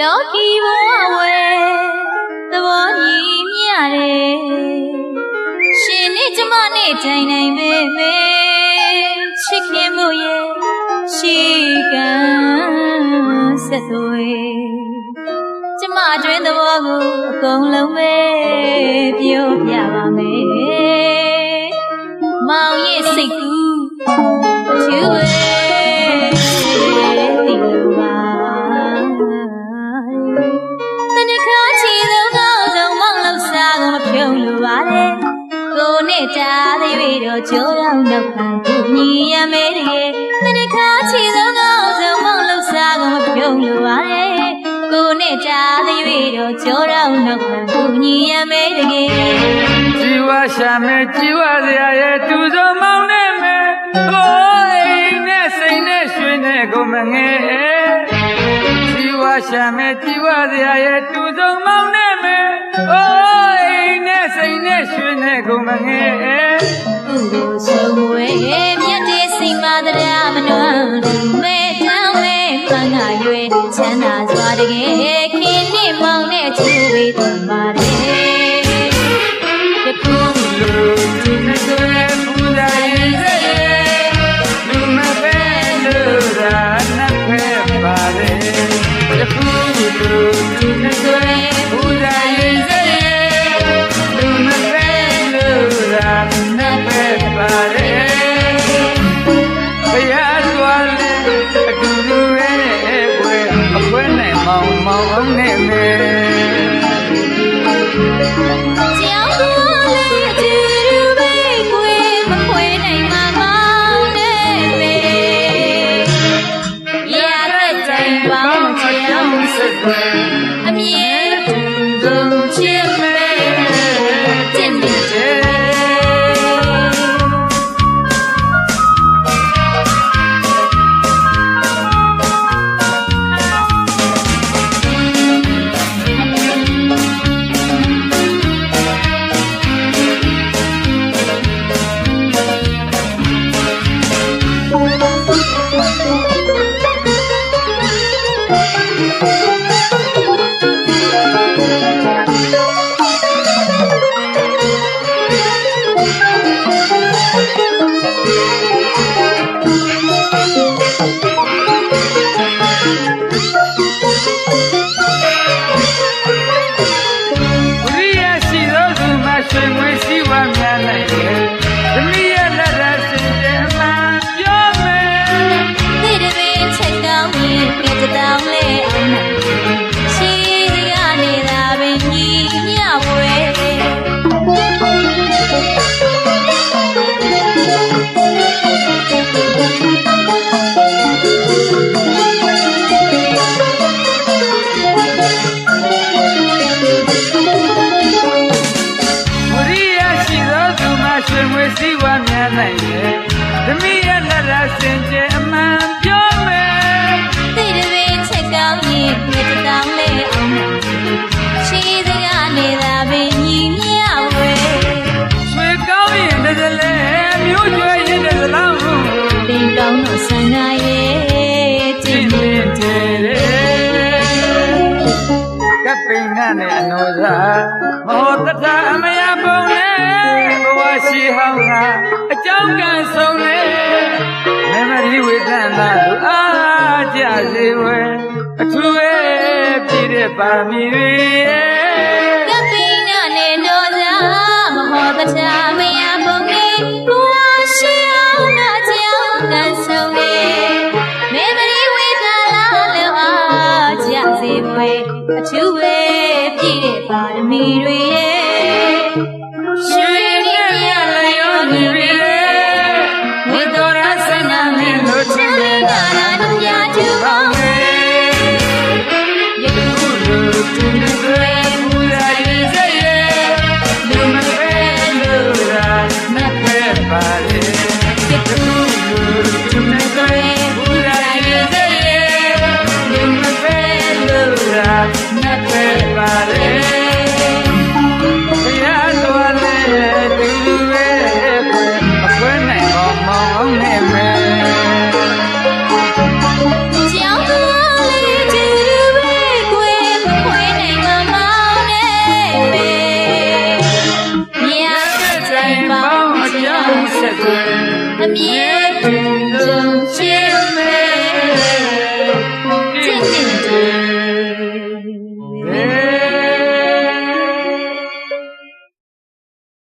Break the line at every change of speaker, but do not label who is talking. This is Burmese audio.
လောကီဘဝဝဲသဘောညီမြတယ်ရှင်နဲ့ကျမနဲ့တိုင်နိုင်ပေမေချစ်ခင်မှုရဲ့ရှိကံဆက်သွေကျမအတွင်းသဘောကိုအကုန်လုံးပဲပြောပြပါမယ်မောင်ရဲ့စိတ်ကူးချူ တော့ကြိုးတော့နောက်ခံကူညီရမယ်တကယ်တနခါချီသောကောင်းဆုံးမောင်လောက်စားကိုမဖြုံလိုပါနဲ့ကိုနဲ့တာသေးပြီးတော့ကြိုးတော့နောက်ခံကူညီရမယ်တကယ်
ကြည်ဝရှာမယ်ကြည်ဝစရာရဲ့တူစုံမောင်းနေမယ်ကိုယ်အိမ်နဲ့စိတ်နဲ့ရွှေနဲ့ကိုမငယ်ကြည်ဝရှာမယ်ကြည်ဝစရာရဲ့တူစုံမောင်းနေမယ်ကိုယ်အိမ်နဲ့စိတ်နဲ့ရွှေနဲ့ကိုမင
ကြောင်းစ မျှ
ဝဲ။ဝိရိယ
ရှိ
သောသူမှရွှေငွေစည်းဝါများနိုင်တယ်။သမီးရဲ့လက်ရစင်ကြ ပ်
ပိန်နဲ့
အနောသာမောတထအမယပုံနဲ့ဘဝရှိဟောင်းကအကြောင်းကံဆုံးလေမမရီဝေဒနာလူအားကြစေဝဲအထူးပဲပြည့်တဲ့ပါမီတွေ
ကပိနာနဲ့တော့သာမဟောတချာ ပြည့်